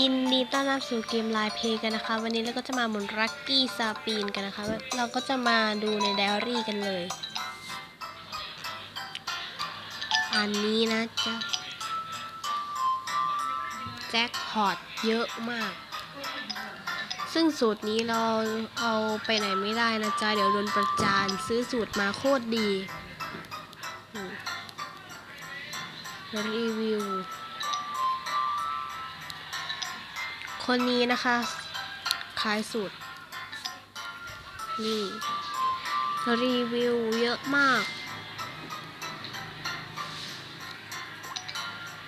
ยินดีต้อนรับสู่เกมไลน์เพย์กันนะคะ วันนี้เราก็จะมาหมุนรักกี้ซาปีนกันนะคะ เราก็จะมาดูในไดอารี่กันเลย อันนี้นะจ๊ะแจ็คพอตเยอะมาก ซึ่งสูตรนี้เราเอาไปไหนไม่ได้นะจ๊ะ เดี๋ยวโดนประจานซื้อสูตรมาโคตรดี รีวิว คนนี้นะคะขายสูตรนี่รีวิวเยอะมาก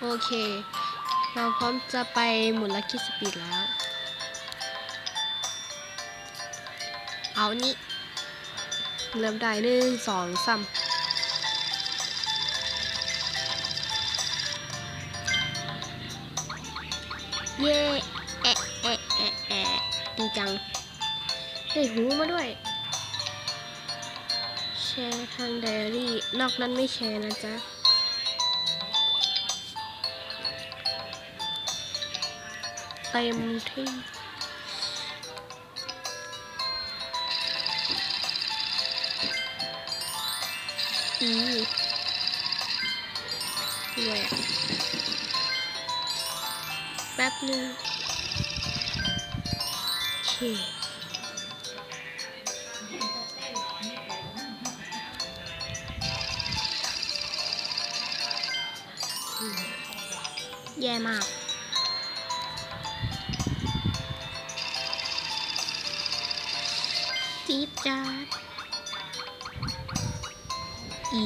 โอเค เราพร้อมจะไปหมุนลักกี้สปีดแล้ว เอานี่เริ่มได้หนึ่งสองสามเย่ จังได้หูมาด้วย แชร์ทางไดอารี่ นอกนั้นไม่แชร์นะจ๊ะเต็มที่อีแหวกแป๊บนึง โอเคแย่มากจี๊ดจ๊าดอี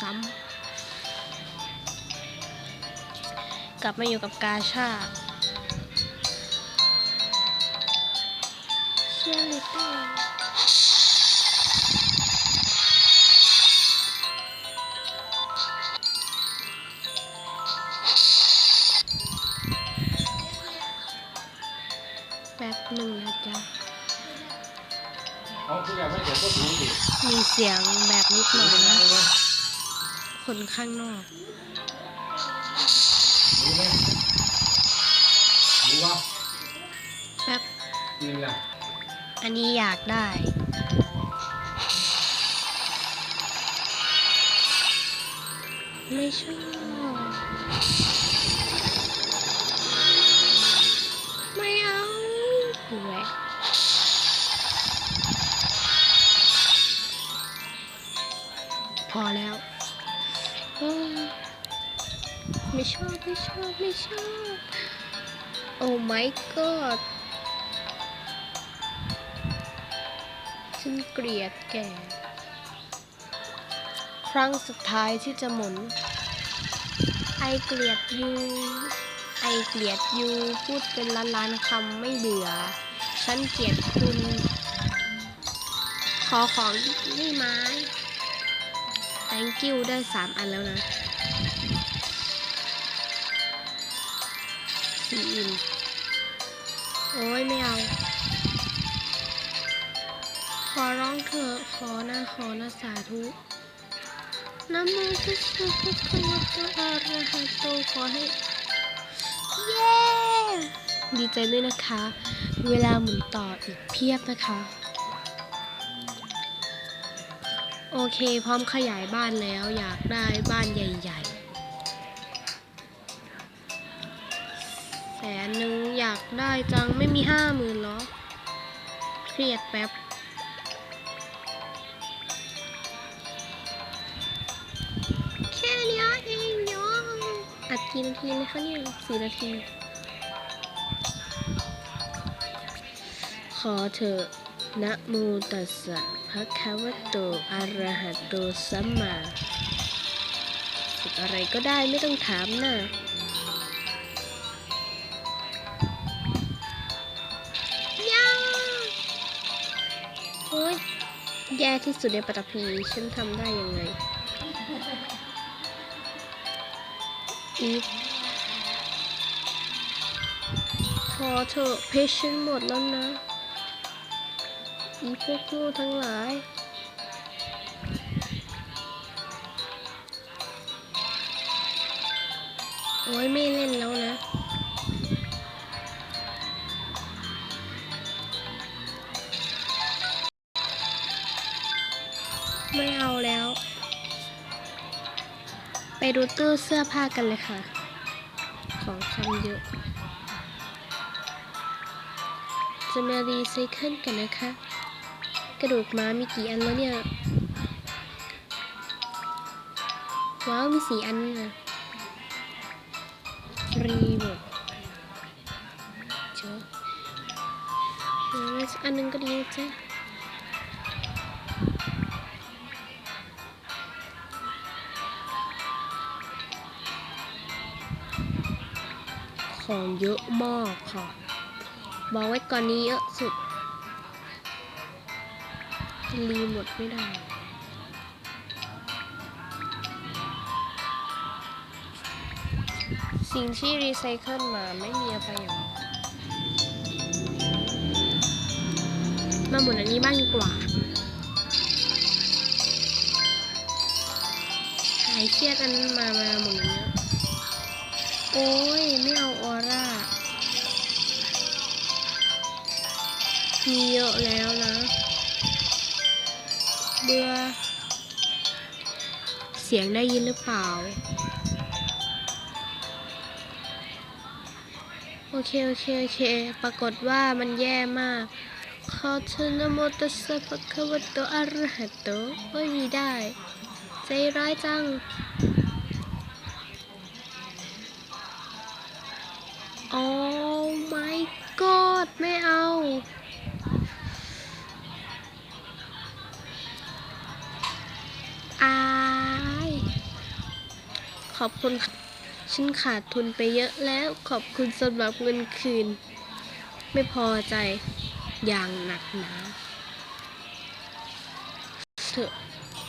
ซ้ำกลับมาอยู่กับกาชาเชียร์ลิเต้แป๊บหนึ่งนะจ๊ะเอาที่อยากไม่เดี๋ยวก็ถูดิมีเสียงแบบนิดหน่อยนะ คนข้างนอกรู้ไหมรู้ว่าแป๊บกินล่ะ อันนี้อยากได้ ไม่ชอบไม่เอาแหวะพอแล้วไม่ชอบ ไม่ชอบ ไม่ชอบ โอ้ my god ฉันเกลียดแก ครั้งสุดท้ายที่จะหมุน ไอเกลียดยู ไอเกลียดยูพูดเป็นล้านล้านๆคำไม่เบื่อฉันเกลียดคุณ ขอของได้ไหม thank you ได้สามอันแล้วนะสี่อิน โอ้ยไม่เอาข อร้องเถอะขอนะขอนะสาธุนะโมตัสสะภะคะวะโตอะระหะโตขอให้ เย้ ดีใจด้วยนะคะ เวลาหมุนต่ออีกเพียบนะคะ โอเคพร้อมขยายบ้านแล้วอยากได้บ้านใหญ่ๆ แสนหนึ่งอยากได้จังไม่มีห้าหมื่นหรอ เครียดแป๊บ กี่นาทีนะคะเนี่ยสี่นาที ขอเถอะนะโมตัสสะภะคะวะโตอะระหะโตสัมมาฝึกอะไรก็ได้ไม่ต้องถามนะยาโอ้ยแย่ที่สุดในปัตตภีฉันทำได้ยังไง อีกพอเธอเพชฉันหมดแล้วนะ อีพวกงูทั้งหลาย โอ้ยไม่เล่นแล้วนะไม่เอาแล้ว ไปดูตู้เสื้อผ้ากันเลยค่ะ ของคำเยอะ จะมารีไซเคิลกันนะคะ กระดูกม้ามีกี่อันแล้วเนี่ย ว้าว มีสี่อันนะรีหมดเจอเออสักอันนึงก็ดีจ้ะ ของเยอะมากค่ะ บอกไว้ก่อนนี้เยอะสุด รีหมดไม่ได้สิ่งที่รีไซเคิลมาไม่มีอะไรอย่างมาหมุนอันนี้บ้างดีกว่า หายเครียดอันนั้นมา มาหมุนอันนี้ โอ้ย ไม่เอาออร่า มีเยอะแล้วนะ เบื่อ เสียงได้ยินหรือเปล่า โอเค โอเค โอเค ปรากฏว่ามันแย่มากขอเธอนโมตัสสะภะคะวะโตอะระหะโตโอ้ยมีได้ ใจร้ายจัง โอ้ my god ไม่เอา อาย ขอบคุณค่ะฉันขาดทุนไปเยอะแล้วขอบคุณสำหรับเงินคืน ไม่พอใจอย่างหนักหนาเถอะ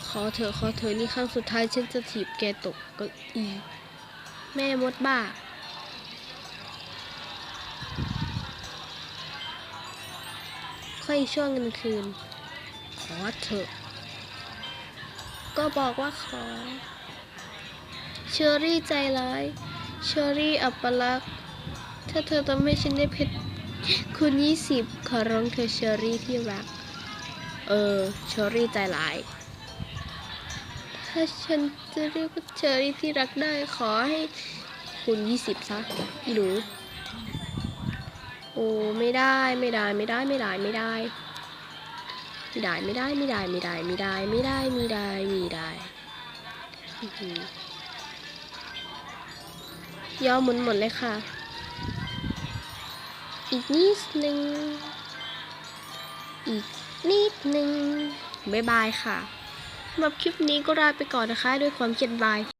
ขอเถอะขอเถอะนี่ครั้งสุดท้ายฉันจะถีบแกตกเก้าอีแม่มดบ้า ค่อยช่วงเงินคืน ขอเถอะ ก็บอกว่าขอ เชอรี่ใจร้าย เชอรี่อัปลักษ์ถ้าเธอทำให้ฉันได้เพชรคุณยี่สิบขอร้องเธอเชอรี่ที่รัก เออ เชอรี่ใจร้าย ถ้าฉันจะเรียกว่าเชอรี่ที่รักได้ขอให้คุณยี่สิบซะอีหนูโอ้ไม่ได้ไม่ได้ไม่ได้ไม่ได้ไม่ได้ไม่ได้ไม่ได้ไม่ได้ไม่ได้ไม่ได้ไม่ได้ไม่ได้ไม่ได้อื้อหมุนหมดเลยค่ะ อีกนิดนึง อีกนิดนึงบ๊ายบายค่ะสำหรับคลิปนี้ก็ลาไปก่อนนะคะ ด้วยความเขียนบาย